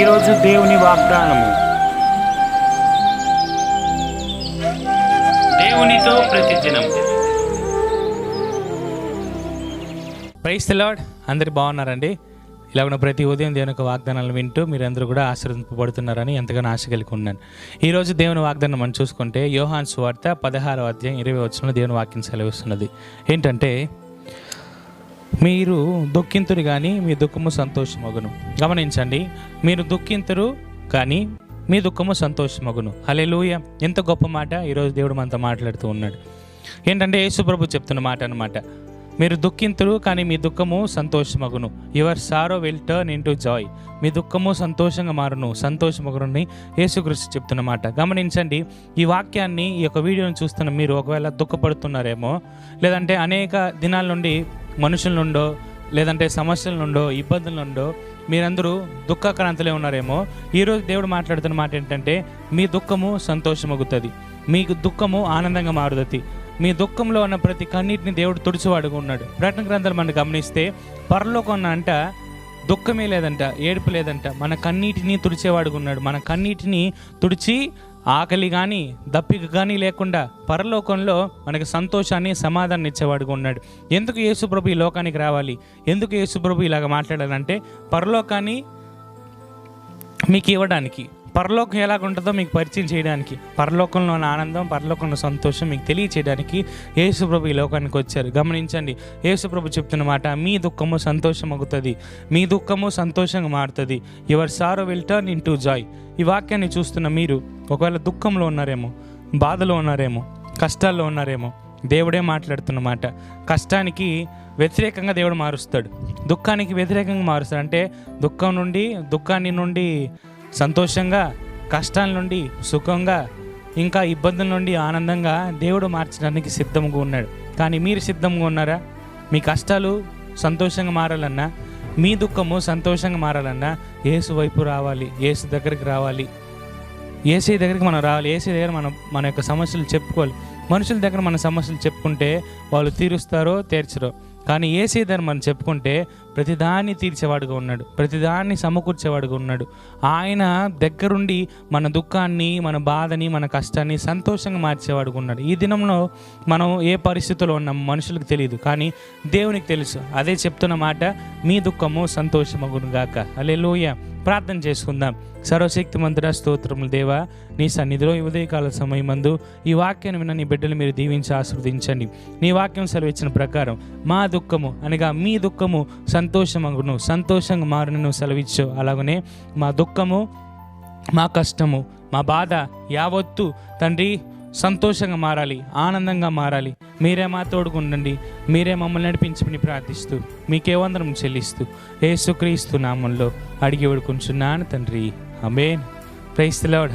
ఈరోజు దేవుని వాగ్దానము. దేవునితో ప్రతిదినం. ప్రైస్ లార్డ్ అందరు బాగున్నారండి? ఇలాగ ప్రతి ఉదయం దేవుని యొక్క వాగ్దానాలు వింటూ మీరందరూ కూడా ఆశీర్వదింపబడుతున్నారని ఎంతగానో ఆశ కలిగి ఉన్నాను. ఈరోజు దేవుని వాగ్దానం మనం చూసుకుంటే యోహాన్ సువార్త పదహారవ అధ్యాయం ఇరవై వచ్చిన దేవుని వాక్యం సెలవిస్తున్నది. ఏంటంటే మీరు దుఃఖింతురు కానీ మీ దుఃఖము సంతోషమగును. గమనించండి మీరు దుఃఖింతురు కానీ మీ దుఃఖము సంతోషమగును. హలెలూయ ఎంత గొప్ప మాట ఈరోజు దేవుడు మనతో మాట్లాడుతూ ఉన్నాడు. ఏంటంటే యేసుప్రభు చెప్తున్న మాట అనమాట మీరు దుఃఖింతురు కానీ మీ దుఃఖము సంతోషమగును. Your sorrow will turn in to joy. మీ దుఃఖము సంతోషంగా మారును సంతోషమగునని యేసుకృష్ణ చెప్తున్నమాట గమనించండి ఈ వాక్యాన్ని ఈ యొక్క వీడియోని చూస్తున్న మీరు ఒకవేళ దుఃఖపడుతున్నారేమో లేదంటే అనేక దినాల నుండి మనుషుల నుండో లేదంటే సమస్యల నుండో ఇబ్బందుల నుండో మీరందరూ దుఃఖాక్రాంతలే ఉన్నారేమో. ఈరోజు దేవుడు మాట్లాడుతున్న మాట ఏంటంటే మీ దుఃఖము సంతోషమగుతుంది. మీకు దుఃఖము ఆనందంగా మారుతుంది. మీ దుఃఖంలో ఉన్న ప్రతి కన్నీటిని దేవుడు తుడిచివాడుగా ఉన్నాడు. ప్రకటన గ్రంథాలు మనం గమనిస్తే పరలోకం అంట దుఃఖమే లేదంట ఏడుపు లేదంట మన కన్నీటిని తుడిచేవాడుగా ఉన్నాడు. మన కన్నీటిని తుడిచి ఆకలి కానీ దప్పిక కానీ లేకుండా పరలోకంలో మనకి సంతోషాన్ని సమాధానం ఇచ్చేవాడుగా ఉన్నాడు. ఎందుకు యేసుప్రభు ఈ లోకానికి రావాలి? ఎందుకు యేసుప్రభు ఇలాగ మాట్లాడాలంటే పరలోకాన్ని మీకు ఇవ్వడానికి పరలోకం ఎలాగుంటుందో మీకు పరిచయం చేయడానికి పరలోకంలో ఉన్న ఆనందం పరలోకంలో సంతోషం మీకు తెలియచేయడానికి యేసుప్రభు ఈ లోకానికి వచ్చారు. గమనించండి యేసుప్రభు చెప్తున్న మాట మీ దుఃఖము సంతోషం అవుతుంది మీ దుఃఖము సంతోషంగా మారుతుంది. Your sorrow will turn in to joy ఈ వాక్యాన్ని చూస్తున్న మీరు ఒకవేళ దుఃఖంలో ఉన్నారేమో బాధలో ఉన్నారేమో కష్టాల్లో ఉన్నారేమో దేవుడే మాట్లాడుతున్నమాట కష్టానికి వ్యతిరేకంగా దేవుడు మారుస్తాడు. దుఃఖానికి వ్యతిరేకంగా మారుస్తాడు. అంటే దుఃఖం నుండి దుఃఖాన్ని నుండి సంతోషంగా కష్టాల నుండి సుఖంగా ఇంకా ఇబ్బందుల నుండి ఆనందంగా దేవుడు మార్చడానికి సిద్ధంగా ఉన్నాడు. కానీ మీరు సిద్ధంగా ఉన్నారా? మీ కష్టాలు సంతోషంగా మారాలన్నా మీ దుఃఖము సంతోషంగా మారాలన్నా ఏసు వైపు రావాలి ఏసు దగ్గరికి రావాలి. ఏసీ దగ్గరికి మనం రావాలి ఏసీ దగ్గర మనం మన యొక్క సమస్యలు చెప్పుకోవాలి. మనుషుల దగ్గర మన సమస్యలు చెప్పుకుంటే వాళ్ళు తీరుస్తారో తీర్చరో. కానీ ఏసీ దగ్గర మనం చెప్పుకుంటే ప్రతిదాన్ని తీర్చేవాడుగా ఉన్నాడు ప్రతిదాన్ని సమకూర్చేవాడుగా ఉన్నాడు. ఆయన దగ్గరుండి మన దుఃఖాన్ని మన బాధని మన కష్టాన్ని సంతోషంగా మార్చేవాడుగా ఉన్నాడు. ఈ దినంలో మనం ఏ పరిస్థితుల్లో ఉన్నాం మనుషులకు తెలియదు కానీ దేవునికి తెలుసు. అదే చెప్తున్న మాట మీ దుఃఖము సంతోషమగును గాక. అలే ప్రార్థన చేసుకుందాం. సర్వశక్తి మంత్ర స్తోత్రములు దేవా నీ సన్నిధిలో ఈ ఉదయకాల సమయమందు ఈ వాక్యాన్ని విన్న నీ బిడ్డలు మీరు దీవించి ఆస్వాదించండి నీ వాక్యం సెలవిచ్చిన ప్రకారం మా దుఃఖము అనగా మీ దుఃఖము సంతోషమగును సంతోషంగా మారును సెలవిచ్చు. అలాగనే మా దుఃఖము మా కష్టము మా బాధ యావత్తు తండ్రి సంతోషంగా మారాలి ఆనందంగా మారాలి. మీరే మా తోడుకుండండి మీరే మమ్మల్ని నడిపించమని ప్రార్థిస్తూ మీకే వందనం చెల్లిస్తూ ఏసుక్రీస్తు నామంలో అడిగి వేడుకుంటున్నాను తండ్రి. Amen praise Lord.